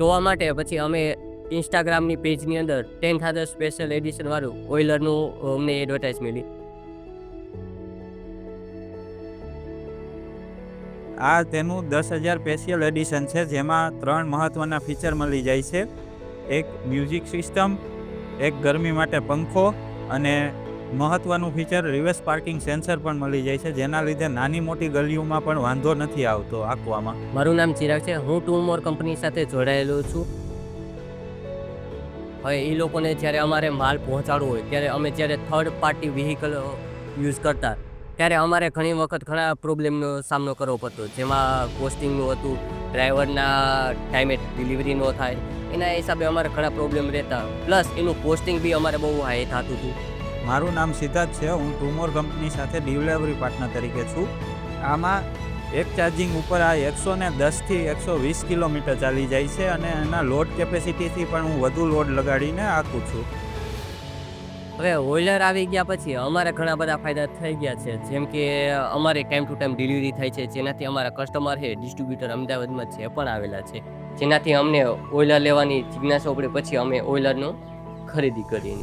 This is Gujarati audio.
જોવા માટે પછી અમે ઇન્સ્ટાગ્રામની પેજની અંદર ટેન થાઉઝન્ડ સ્પેશિયલ એડિશનવાળું ઓઇલરનું અમને એડવર્ટાઇઝ મળી આ તેનું દસ હજાર સ્પેશિયલ એડિશન છે, જેમાં ત્રણ મહત્ત્વના ફીચર મળી જાય છે. એક મ્યુઝિક સિસ્ટમ એક ગરમી માટે પંખો અને મહત્ત્વનું ફીચર રિવર્સ પાર્કિંગ સેન્સર પણ મળી જાય છે, જેના લીધે નાની મોટી ગલીઓમાં પણ વાંધો નથી આવતો આંકવામાં. મારું નામ ચિરાગ છે, હું ટુ મોર કંપની સાથે જોડાયેલો છું. હવે એ લોકોને જ્યારે અમારે માલ પહોંચાડવો હોય, ત્યારે અમે જ્યારે થર્ડ પાર્ટી વ્હીકલ યુઝ કરતા, ત્યારે અમારે ઘણી વખત ઘણા પ્રોબ્લેમનો સામનો કરવો પડતો. જેમાં કોસ્ટિંગનું હતું ડ્રાઈવરના ટાઈમે ડિલિવરી ન થાય, એના હિસાબે અમારે ઘણા પ્રોબ્લેમ રહેતા. પ્લસ એનું કોસ્ટિંગ બી અમારે બહુ હાઈ થતું હતું. મારું નામ સિદ્ધાર્થ છે. હું ટુમોર કંપની સાથે ડિલિવરી પાર્ટનર તરીકે છું. આમાં એક ચાર્જિંગ ઉપર આ એકસો ને દસથી એકસો વીસ કિલોમીટર ચાલી જાય છે અને એના લોડ કેપેસિટીથી પણ હું વધુ લોડ લગાડીને આખું છું. હવે હોઈલર આવી ગયા પછી અમારે ઘણા બધા ફાયદા થઈ ગયા છે. જેમ કે અમારે ટાઈમ ટુ ટાઈમ ડિલિવરી થાય છે. જેનાથી અમારા કસ્ટમર છે ડિસ્ટ્રીબ્યુટર અમદાવાદમાં છે પણ આવેલા છે. જેનાથી અમને ઓઇલર લેવાની જિજ્ઞાસા ઉપડી પછી અમે ઓઇલરનું ખરીદી કરી